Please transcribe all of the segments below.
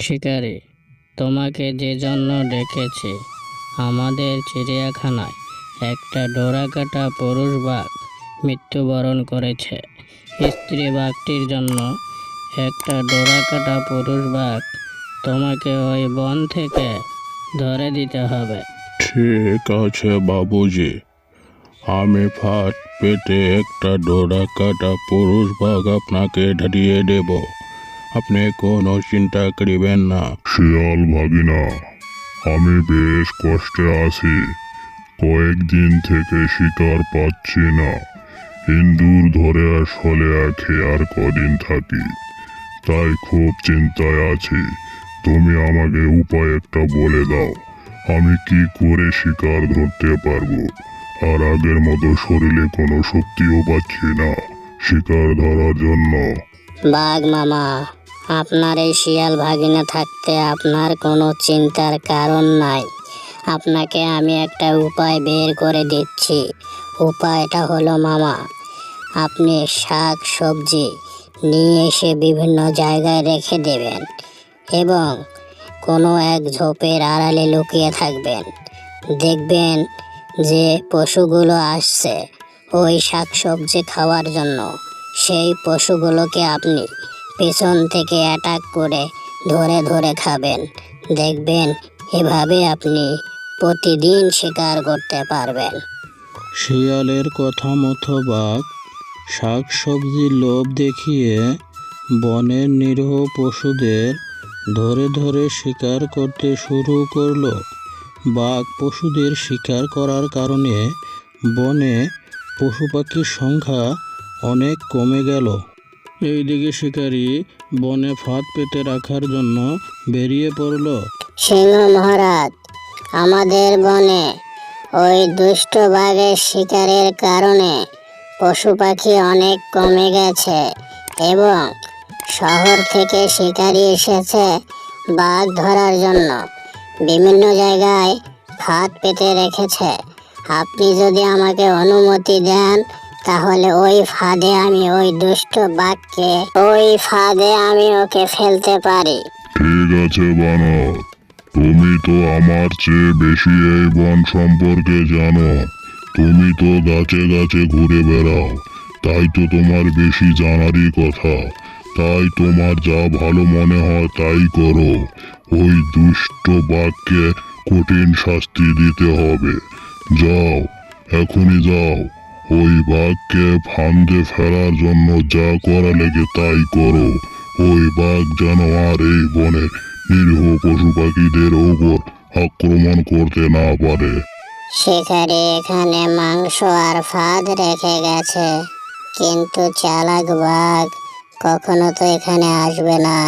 শিকারি, তোমাকে যে জন্য ডেকেছি, আমাদের চিড়িয়াখানায় একটা ডোরাকাটা পুরুষ বাঘ মৃত্যুবরণ করেছে। স্ত্রী বাঘটির জন্য একটা ডোরাকাটা পুরুষ বাঘ তোমাকে ওই বন থেকে ধরে দিতে হবে। ঠিক আছে বাবুজি। আমি ফাট পেতে একটা ডোরা কাটা পুরুষ বাঘ আপনাকে ঢালিয়ে দেব। আপনি কোনো চিন্তা করিবেন না। শিয়াল ভাগিনা আমি বেশ কষ্টে আছি। কয়েকদিন থেকে শিকার পাচ্ছি না। ইন্দুর ধরে আসলে খেয়ে আর কদিন থাকি। তাই খুব চিন্তায় আছি। তুমি আমাকে উপায় একটা বলে দাও। আমি কি করে শিকার ধরতে পারব? আর আগের মতো শরীরে কোনো শক্তিও পাচ্ছি না শিকার ধরার জন্য। বাঘ মামা আপনার এই শিয়াল ভাগিনা থাকতে আপনার কোনো চিন্তার কারণ নাই। আপনাকে আমি একটা উপায় বের করে দিচ্ছি। উপায়টা হলো, মামা, আপনি শাক সবজি নিয়ে এসে বিভিন্ন জায়গায় রেখে দেবেন এবং কোনো এক ঝোপের আড়ালে লুকিয়ে থাকবেন। দেখবেন যে পশুগুলো আসছে ওই শাকসবজি খাওয়ার জন্য। সেই পশুগুলোকে আপনি পেছন থেকে অ্যাটাক করে ধরে ধরে খাবেন। দেখবেন এভাবে আপনি প্রতিদিন শিকার করতে পারবেন। শিয়ালের কথা মতো বাঘ শাক সবজির লোভ দেখিয়ে বনের নিরীহ পশুদের ধরে ধরে শিকার করতে শুরু করল। বাঘ পশুদের শিকার করার কারণে বনে পশু পাখির সংখ্যা অনেক কমে গেল। এইদিকে শিকারি বনে ফাঁদ পেতে রাখার জন্য বেরিয়ে পড়ল। সিংহ মহারাজ, আমাদের বনে ওই দুষ্ট বাঘের শিকারের কারণে পশু পাখি অনেক কমে গেছে এবং শহর থেকে শিকারি এসেছে বাঘ ধরার জন্য। বিভিন্ন জায়গায় ফাঁদ পেতে রেখেছে। আপনি যদি আমাকে অনুমতি দেন তাহলে ওই ফাঁদে আমি ওই দুষ্ট বাঘকে, ওই ফাঁদে আমি ওকে ফেলতে পারি। ঠিক আছে বানর, তুমি তো আমার চেয়ে বেশি এই বন সম্পর্কে জানো। তুমি তো গাছে গাছে ঘুরে বেড়াও, তাই তো তোমার বেশি জানারই কথা। তাই তোমার যা ভালো মনে হয় তাই করো। ওই দুষ্ট বাঘকে কঠিন শাস্তি দিতে হবে। যাও, এখনই যাও। ওই বাঘকে ফান্দে ফেলার জন্য যা করা লেগে তাই করো। ওই বাঘ যেন আর এই বনের নিরীহ পশু পাখিদের ওপর আক্রমণ করতে না পারে। শিকারি এখানে মাংস আর ফাঁদ রেখে গেছে। কিন্তু চালাক বাঘ কখনো তো এখানে আসবে না।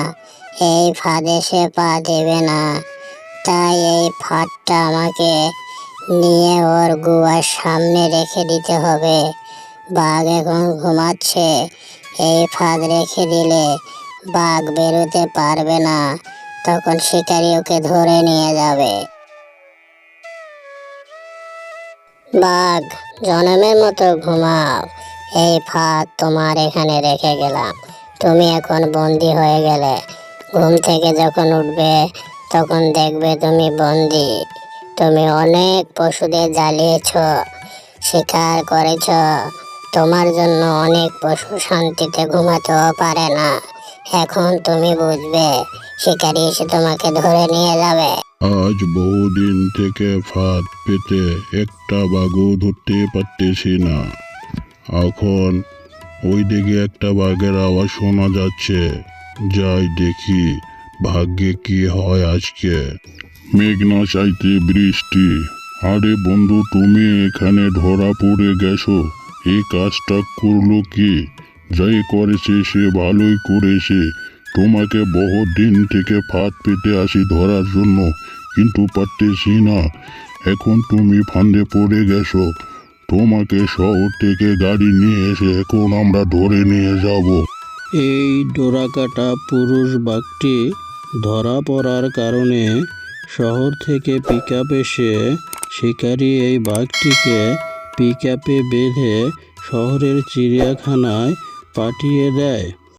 এই ফাঁদে সে পা দেবে না। তাই এই ফাঁদটা আমাকে নিয়ে ওর গুয়ার সামনে রেখে দিতে হবে। বাঘ এখন ঘুমাচ্ছে। এই ফাঁদ রেখে দিলে বাঘ বেরোতে পারবে না। তখন শিকারি ওকে ধরে নিয়ে যাবে। বাঘ, জনমের মতো ঘুমাও। এই ফাঁদ তোমার এখানে রেখে গেলাম। তুমি এখন বন্দি হয়ে গেলে। ঘুম থেকে যখন উঠবে, তখন দেখবে তুমি বন্দি। তুমি অনেক পশুদের জ্বালিয়েছ, শিকার করেছ। তোমার জন্য অনেক পশু শান্তিতে ঘুমাতেও পারে না। এখন তুমি বুঝবে, শিকারি এসে তোমাকে ধরে নিয়ে যাবে। আজ বহুদিন থেকে ফাঁদ পেতে একটা বাঘও ধরতে পারতেছি না। এখন ওই দিকে একটা বাঘের আওয়াজ শোনা যাচ্ছে। যাই দেখি, ভাগ্যে কি হয় আজকে। মেঘনা চাইতে বৃষ্টি। আরে বন্ধু, তুমি এখানে ধরা পড়ে গেছো। এই কাজটা করল কি? যাই করেছে সে, ভালোই করেছে। তোমাকে বহু দিন থেকে ফাঁদ পেতে আসি ধরার জন্য, কিন্তু পারতেছি না। এখন তুমি ফান্দে পড়ে গেছো। তোমাকে শহর থেকে গাড়ি নিয়ে এসে এখন আমরা ধরে নিয়ে যাব। এই ডোরাকাটা পুরুষ বাঘটি ধরা পড়ার কারণে শহর থেকে পিক এসে শিকারী এই বাঘটিকে পিক বেঁধে শহরের চিড়িয়াখানায় পাঠিয়ে দেয়।